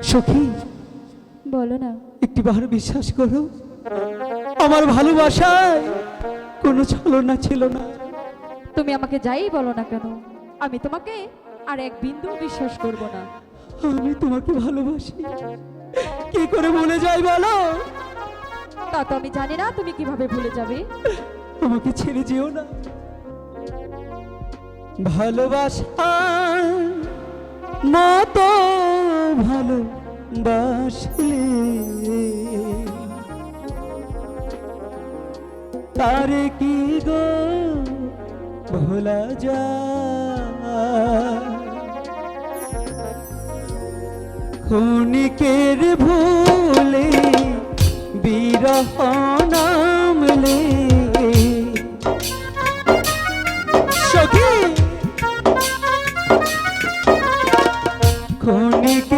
সখী বলো না। একটি বার বিশ্বাস করো আমার ভালোবাসায় কোনো ছলনা ছিল না। তুমি আমাকে যাই বলো না কেন আমি তোমাকে আর এক বিন্দু বিশ্বাস করব না। আমি তোমাকে ভালোবাসি। কি করে ভুলে যাই বলো? তা তো আমি জানি না তুমি কীভাবে ভুলে যাবে? আমাকে ছেড়ে যেও না। ভালোবাসা মতো ভালোবাসলে। তারে কি গো ভোলা যায়? ক্ষণিকের ভুলে বিরহ নামলে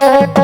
Oh.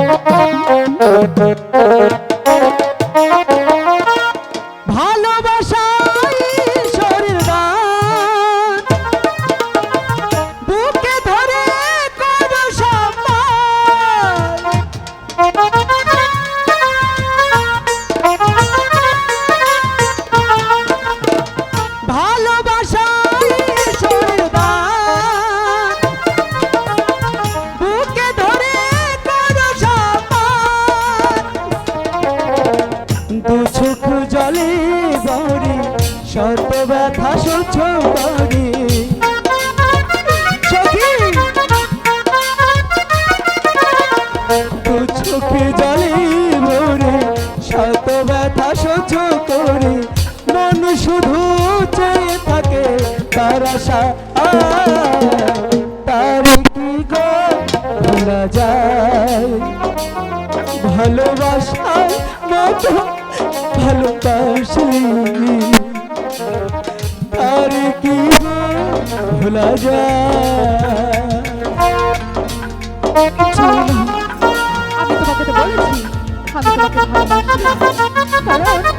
সখী দু চোখে জলে ভরে শত ব্যথা সহ্য মন শুধু থাকে তার আশা। তার যায়? ভালোবাসার মতো ভালোবাসলি আর কি ভোলা যায় আমি তোমাকে তো বলেছি আমি তোমাকে ভালোবাসি। কারণ